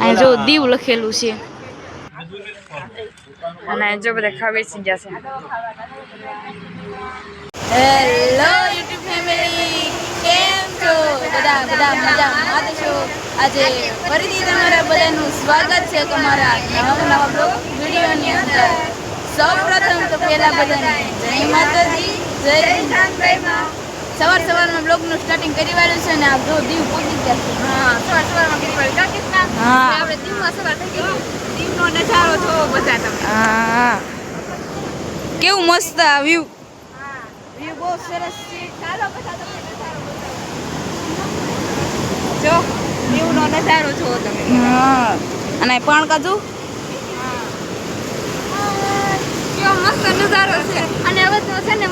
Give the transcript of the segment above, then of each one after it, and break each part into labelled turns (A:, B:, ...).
A: અહીં જો દીવ લખેલું છે. અને જો બધા ખાવે છે. જશે હેલો યુટ્યુબ ફેમિલી કેમ છો? બધા બધા મજામાં છો? આજે ફરીથી તમારા બધાનું સ્વાગત છે તમારા નવા નવા બ્લોગ વિડીયોની અંદર. સૌપ્રથમ તો પહેલાં બધાને જય માતાજી જય સવાર સવારમાં બ્લોગનું સ્ટાર્ટિંગ કરી વાળું છે ને આ જો દીવ પહોંચી ગયા છે.
B: હા સવાર સવારમાં કરી પડી કા કિસ્સા
A: હા.
B: આપણે દીવમાં સવાર થઈ ગઈ. દીવનો નજારો જો બધા તમે.
A: હા. કેવું મસ્ત આ વ્યૂ
B: હા વ્યૂ બહુ સરસ છે. ચાલો બધા તમને નજારો. જો દીવનો નજારો જો તમે.
A: હા. અને પણ કાજુ
B: કેવો મસ્ત નજારો છે. અને હવે તો છે ને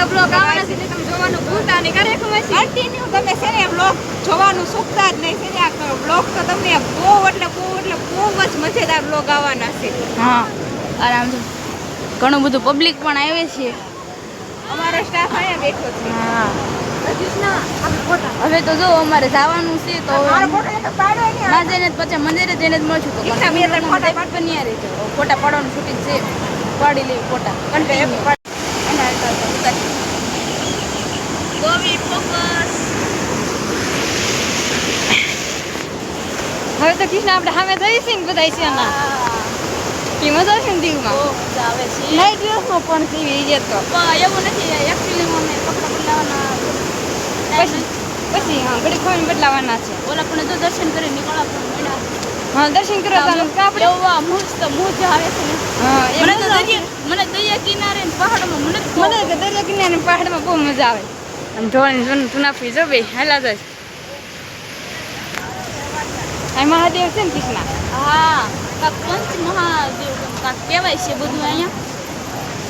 B: મસ્ત મસ્ત બ્લોગ આવવાના છે એટલે તમે જોવાનું ભૂલતા નહીં કરે ખબર છે. કન્ટિન્યુ તમે છે ને બ્લોગ જોવાનું ચૂકતા જ નહીં છે ને આ બ્લોગ તો તમને બહુ એટલે બહુ એટલે બહુ જ મજેદાર બ્લોગ આવવાના છે.
A: હા આરામથી ઘણું બધું પબ્લિક પણ આવે છે.
B: અમારો સ્ટાફ અહીંયા બેઠો છે.
A: હા. હવે તો જો અમારે જવાનું છે તો
B: ને
A: જઈને પછી મંદિરે જઈને જ મળશું તો
B: ફોટા
A: પાડવાની ફોટા પાડવાનું શૂટિંગ છે. પાડી લેવી ફોટા કન્ટિન્યુ ગોવી ફોકસ
B: હવે તો કૃષ્ણ આપણે સામે જઈશું ને બધા છે એ મજા આવશે ને દીવમાં.
A: બહુ મજા આવે છે.
B: નહીં દિવસમાં પણ સીવી છે તો.
A: એવું નથી એકચ્યુઅલીમાં અમે કપડાં બદલાવાના
B: પછી પછી હા ઘડી ખોઈને બદલાવાના છે.
A: ઓલા પણ જો દર્શન કરી નીકળવા પણ
B: હા દર્શન કરવા તો આપણે
A: એવા મસ્ત મોજ આવે છે
B: હા
A: મને તો દરિયા મને દરિયા કિનારે ને પહાડમાં મને
B: મને દરિયા કિનારે પહાડમાં બહુ મજા આવે. આમ જોવાની જૂના તુનાફી જો બે હેલા જાય મહાદેવ છે ને કૃષ્ણ
A: હા પંચ મહાદેવ કાંક કહેવાય છે બધું અહીંયા.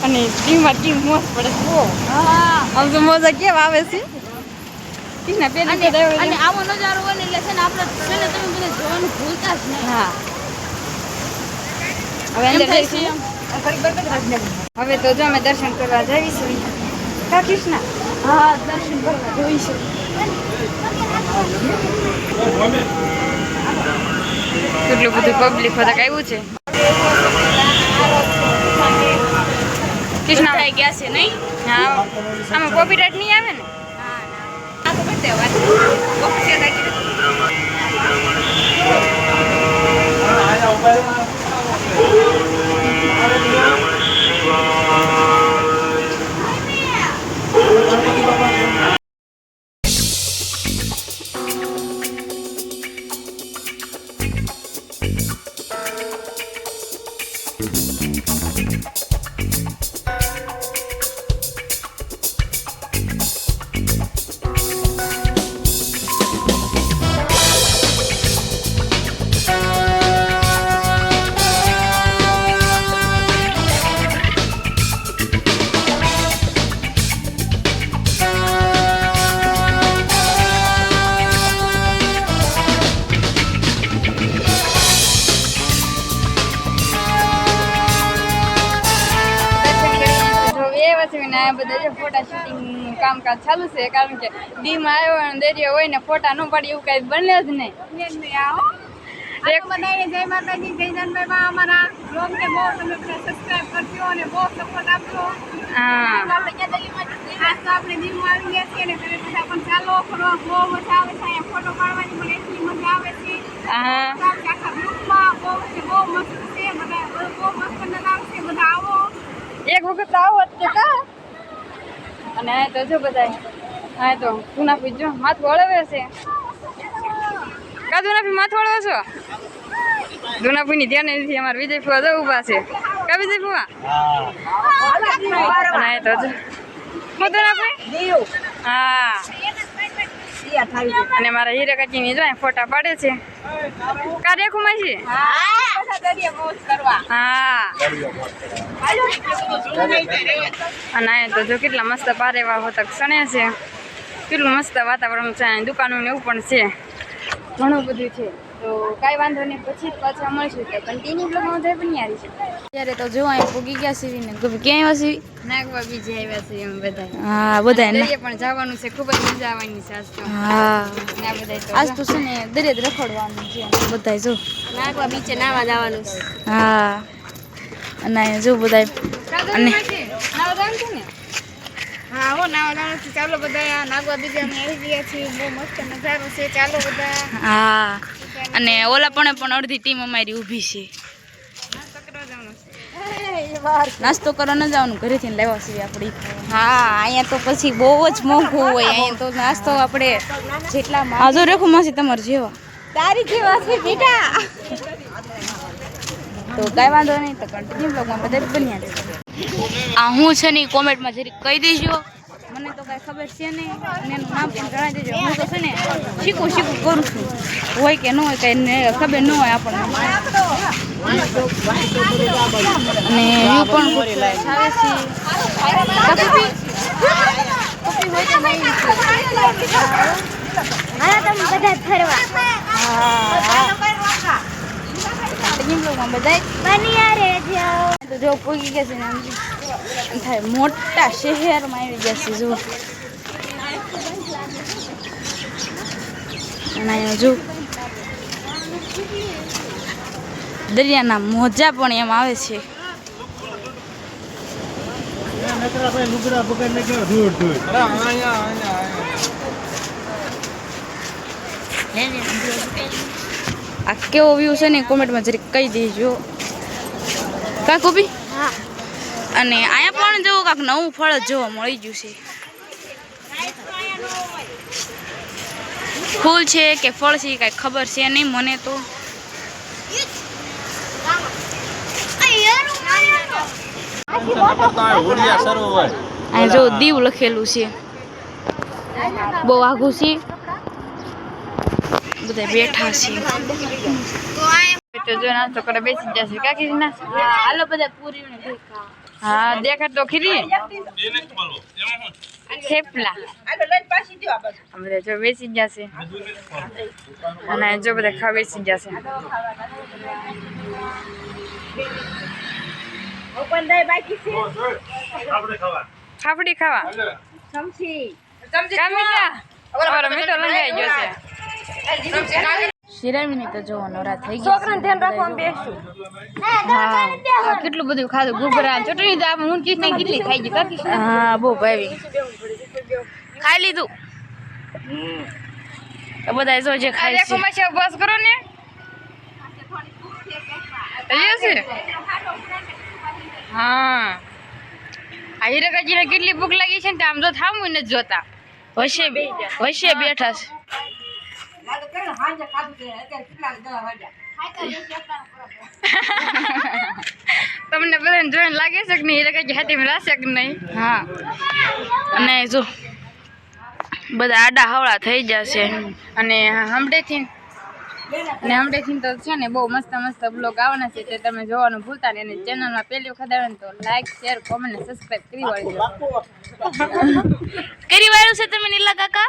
B: અને ટીમમાં ટીમ મોજ પડે છે. બહુ
A: હા.
B: આમ તો મોજા કેવા આવે છે? કૃષ્ણ પેલી
A: અને આવો નજારો હોય ને એટલે છે ને આપણે છે ને તમે બધા જોવાનું ભૂલતા જ નહીં.
B: હા. હવે અંદર
A: થાય છે
B: જઈશું. હવે તો જો અમે દર્શન કરવા જઈશું કા કૃષ્ણ
A: હા દર્શન કરવા જોઈશું
B: કેટલું બધું પબ્લિક બધા આવ્યું છે? કૃષ્ણ?
A: થઈ ગયા છે નહીં?
B: હા. આમાં કોપીરાઇટ નહીં આવે ને?
A: આ તો કરતે વાત ઓકે
B: ને બધા જે ફોટા શૂટિંગ કામકાજ ચાલુ છે કારણ કે દીમાં આવ્યો અને દરિયો હોય ને ફોટા ન પડે એવું કઈ બને જ નહીં.
C: એક બધાને જય માતાજી જય જાનભાઈમાં અમારા બ્લોગને બહુ તમે સબસ્ક્રાઇબ કરજો અને બહુ સપોર્ટ આપજો.
B: હા.
C: આજ તો આપણે આવી ગયા છીએ તમે બધા પણ ચાલો ફરવા બહુ મજા આવે છે. અહીંયા ફોટો પાડવાની એટલી મજા આવે છે.
B: હા.
C: આખા ગ્રુપમાં બહુ છે બહુ મસ્ત છે. બધા બહુ મસ્ત નજારો છે. બધા આવો.
B: એક વખત આવો જ કા? અને આ તો જો બધા હા તો ગુનાફી જો માથું હળવે છે. કા ગુનાફી માથું હળવે છો? ગુનાફી ની ધ્યાન નથી અમારે વિજય ફુવા જો ઊભા છે. કા વિજય ફુવા અને આ તો જો હા. અને મારા હીરા કાકી ની જો ફોટા પાડે છે. કાર્ય રેખું માસી?
C: દરિયા મોજ કરવા
B: હા. અને અહીંયા તો જો કેટલા મસ્ત પારેવા તક સણે છે. કેટલું મસ્ત વાતાવરણ છે દુકાનો ને એવું પણ છે. ઘણું બધું છે. તો કાંઈ વાંધો નહીં પછી પાછા મળશું તો કન્ટિન્યુ બ્લોગમાં બધા પણ આવી છે
A: ત્યારે તો જો અહીં પૂગી ગયા સીવી ને ક્યાં આવ્યા સીવી
B: નાગવા બીજે આવ્યા છે એમ બધા
A: હા બધા
B: દરિયે પણ જવાનું છે ખૂબ જ મજા આવવાની છે આજ તો.
A: હા. આજ તો છે ને દરિયા જ રખડવાનું છે. બધા જો.
B: નાગવા બીચે નાવા જવાનું છે.
A: હા. અને જો બધા અને
B: નાવા જવાનું છે ને? હા હો નાવા જવાનું છે. ચાલો બધા નાગવા બીજા ને આવી ગયા છીએ. બહુ મસ્ત નજારો છે. ચાલો બધા.
A: હા. અને ઓલા પણ પણ અડધી ટીમ અમારી ઊભી છે. નાસ્તો કરવા ન જવાનું ઘરેથી લેવા છીએ આપણે.
B: હા અહીંયા તો પછી બહુ જ મોંઘું હોય અહીંયા તો નાસ્તો આપણે જેટલા
A: હાજર રેખો માસી તમારે જેવા.
B: તારી જેવા છે બેટા.
A: તો કાંઈ વાંધો નહીં તો કન્ટિન્યુ બ્લોગમાં બધા બન્યા આ હું છે ને કોમેન્ટમાં જરીક કહી દેજો. મને તો કાંઈ ખબર છે નહીં. અને એનું નામ પણ જણાવી દેજો. હું તો છે ને શીખું શીખું કરું છું. હોય કે ન હોય કાંઈ ખબર ન હોય આપણને. અને વ્યૂ પણ આવે છે.
C: બધા ફરવા. બનિયા રહેજો.
A: તો જો પૂગી ગયા છે ને આમ એમ થાય, મોટા શહેરમાં આવી ગયા છે જો અને અહીંયા જુઓ. દરિયાના મોજા પણ એમ આવે છે. આ કેવો વ્યૂ છે ને કોમેન્ટમાં જરીક કહી દેજો. કા કોપી અને અહીંયા પણ જો કાંક નવું ફળ જોવા મળી ગયું છે. ફૂલ છે કે ફળ છે કાંઈ ખબર છે નહીં મને તો. જો દીવ લખેલું છે. બહુ આઘું છે. બધા બેઠા છે.
B: તો જો નાસ્તો કરે બેસી જશે કાકી નાસ્તો
A: હાલો બધા પૂરી
B: હા દેખાડ તો ખીરી. થેપલા. બધા જો બેસી જશે અને જો બધા ખાવા બેસી જશે ફાફડી ખાવા. અમારો મીઠો લંગાઈ ગયો છે.
A: શિરામીની તો જો નવરા થઈ ગઈ છોકરાને ધ્યાન રાખવા બેસું.
B: કેટલું બધું ખાધું? ઘૂઘરા ચટણી તો આમ હું ચીજ કેટલી ખાઈ ગઈ? કાકી
A: હા બહુ ભાવી. ખાઈ લીધું. તો બધા જો જે
B: દેખો
A: છે.
B: માસી બસ કરો ને. છે. હા. હીરકાજીને કેટલી ભૂખ લાગી છે ને આમ તો થામું નથી જોતા.
A: વશે વશે બેઠા છે.
B: તમને બધાને જોઈને લાગે છે કે નહીં? કઈ હાથી રાશે કે નહીં?
A: હા. અને જો બધા આડા હવળા થઈ જશે
B: અને હમડેથી ને હમડેથી તો છે ને બહુ મસ્ત મસ્ત બ્લોગ આવવાના છે. તે તમે જોવાનું ભૂલતા નહીં. અને ચેનલમાં પહેલી વખત આવે ને તો લાઈક શેર કોમેન્ટ અને સબસ્ક્રાઈબ કરી વાળજો.
A: કરી વાળું છે તમે નીલા કાકા?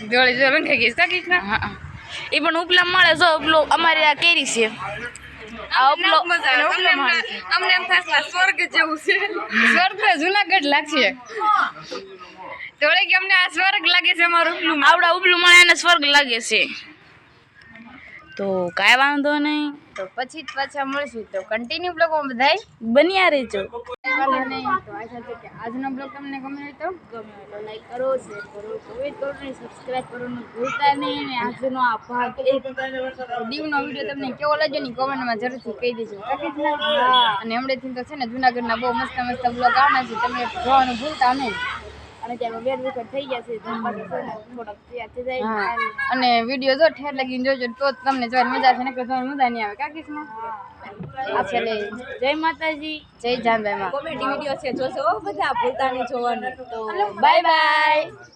B: જોડી જો રંગાઈ ગઈ ના
A: હા એ પણ ઉપલા મળે જો ઉપલો અમારે આ કેરી છે. આ ઉપલો
B: અમને એમ થાય સ્વર્ગ જેવું છે. સ્વર્ગ જુનાગઢ લાગશે. તોડે કે અમને આ સ્વર્ગ લાગે છે અમારું ઉપલું
A: આવડા ઉપલું મળે એને સ્વર્ગ લાગે છે. તો કાંઈ વાંધો નહીં.
B: તો પછી જ પાછા મળશું. તો કન્ટિન્યુ બ્લોગમાં બધાય.
A: બન્યા રહેજો.
B: વાંધો નહીં. આશા છે કે આજનો બ્લોગ તમને ગમે તો
A: ગમે તો લાઈક કરો શેર કરો કોમેન્ટ કરો ને સબસ્ક્રાઇબ કરવાનું ભૂલતા નહીં અને આજનો આ ભાગ એક
B: દીવનો વીડિયો તમને કેવો લાગ્યો ને કોમેન્ટમાં જરૂરથી કહી દેજો. અને હમણાંથી તો છે ને જુનાગઢના બહુ મસ્ત મસ્ત બ્લોગ આવના છે. તમે જોવાનું ભૂલતા નહીં.
A: અને ત્યાંનો બેડ વિકેટ થઈ જશે છે ને થોડાક તૈયાર થઈ જાય.
B: અને વીડિયો જો ઠેર લગીને જોજો તો તમને જોવાની મજા આવશે ને જોવાની મજા નહીં આવે કા આ છેલ્લે
A: જય માતાજી.
B: જય જાનબાઈ માં
A: કોમેડી વીડિયો છે જોશો બધા પોતાની જોવાનું. તો બાય બાય